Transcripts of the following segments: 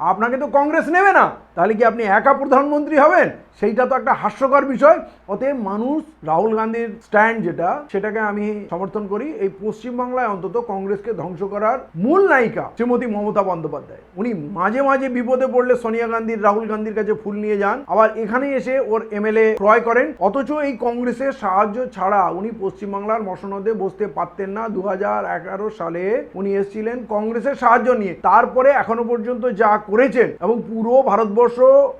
আপনাকে তো কংগ্রেস নেবে না। তাহলে কি আপনি একা প্রধানমন্ত্রী হবেন? সেইটা তো একটা হাস্যকর বিষয়। অতএব মানুষ, রাহুল গান্ধীর স্ট্যান্ড যেটা, সেটাকে আমি সমর্থন করি। এই পশ্চিমবাংলায় অন্তত কংগ্রেসকে ধ্বংস করার মূল নায়িকা শ্রীমতী মমতা বন্দ্যোপাধ্যায়। উনি মাঝে মাঝে বিপদে পড়লে সোনিয়া গান্ধীর, রাহুল গান্ধীর কাছে ফুল নিয়ে যান। আবার এখানে এসে ওর এমএলএ ক্রয় করেন। অথচ এই কংগ্রেসের সাহায্য ছাড়া উনি পশ্চিমবাংলার মসনদে বসতে পারতেন না। দু হাজার এগারো সালে উনি এসেছিলেন কংগ্রেসের সাহায্য নিয়ে। তারপরে এখনও পর্যন্ত যা করেছেন এবং পুরো ভারতবর্ষ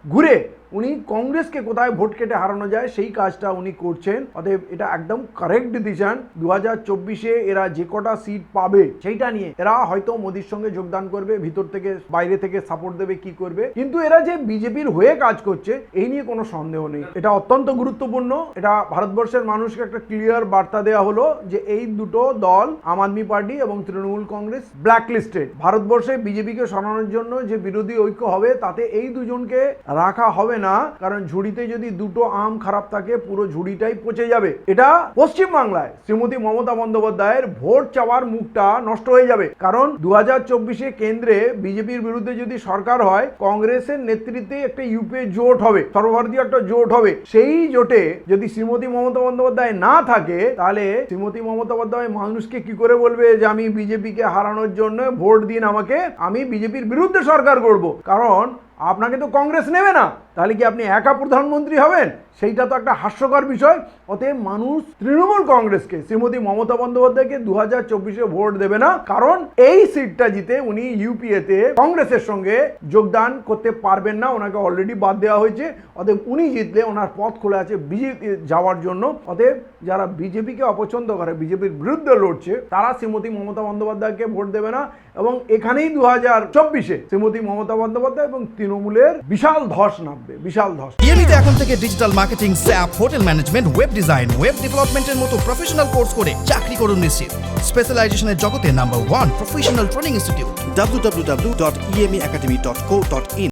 ঘুরে উনি কংগ্রেসকে কোথায় ভোট কেটে হারানো যায়, সেই কাজটা উনি করছেন। অতএব এটা একদম কারেক্ট ডিসিশন দু হাজার চব্বিশে এরা যে কটা সিট পাবে, সেইটা নিয়ে এরা হয়তো মোদির সঙ্গে যোগদান করবে, ভিতর থেকে, বাইরে থেকে সাপোর্ট দেবে, কি করবে। কিন্তু এরা যে বিজেপির হয়ে কাজ করছে, এই নিয়ে কোনো সন্দেহ নেই। এটা অত্যন্ত গুরুত্বপূর্ণ। এটা ভারতবর্ষের মানুষকে একটা ক্লিয়ার বার্তা দেওয়া হলো যে এই দুটো দল, আম আদমি পার্টি এবং তৃণমূল কংগ্রেস ব্ল্যাক লিস্টেড ভারতবর্ষে বিজেপিকে সরানোর জন্য যে বিরোধী ঐক্য হবে, তাতে এই দুজনকে রাখা হবে না, কারণ ঝুড়িতে যদি দুটো আম খারাপ থাকে, পুরো ঝুড়িটাই পচে যাবে। এটা পশ্চিম বাংলায় শ্রীমতী মমতা বন্দ্যোপাধ্যায়ের ভোট চাওয়ার মুখটা নষ্ট হয়ে যাবে। কারণ দু হাজার চব্বিশে কেন্দ্রে বিজেপির বিরুদ্ধে যদি সরকার হয়, কংগ্রেসের নেতৃত্বে একটা ইউপিএ জোট হবে, সর্বভারতীয় একটা জোট হবে। সেই জোটে যদি শ্রীমতী মমতা বন্দ্যোপাধ্যায় না থাকে, তাহলে শ্রীমতী মমতা বন্দ্যোপাধ্যায় মানুষকে কি করে বলবে যে, আমি বিজেপিকে হারানোর জন্য ভোট দিন আমাকে, আমি বিজেপির বিরুদ্ধে সরকার করব কারণ আপনাকে তো কংগ্রেস নেবে না। তাহলে কি আপনি একা প্রধানমন্ত্রী হবেন? সেইটা তো একটা হাস্যকর বিষয়। অতএব মানুষ তৃণমূল কংগ্রেসকে, শ্রীমতী মমতা বন্দ্যোপাধ্যায়কে দু হাজার চব্বিশে ভোট দেবে না। কারণ এই সিটটা জিতে উনি ইউপিএতে কংগ্রেসের সঙ্গে যোগদান করতে পারবেন না। ওনাকে অলরেডি বাদ দেওয়া হয়েছে। অতএব উনি জিতলে ওনার পথ খোলা আছে বিজেপি যাওয়ার জন্য। অতএব যারা বিজেপিকে অপছন্দ করে, বিজেপির বিরুদ্ধে লড়ছে, তারা শ্রীমতী মমতা বন্দ্যোপাধ্যায়কে ভোট দেবে না। এবং এখানেই দু হাজার চব্বিশে শ্রীমতী মমতা বন্দ্যোপাধ্যায় এবং তৃণমূলের বিশাল ধস নামবে বিশাল ধস। ইএমিতে এখন থেকে digital marketing SAP hotel management web design web ডেভেলপমেন্টের মতো প্রফেশনাল কোর্স করে চাকরি করুন নিশ্চিত। স্পেশালাইজেশনের জগতে number one professional training institute www.emacademy.co.in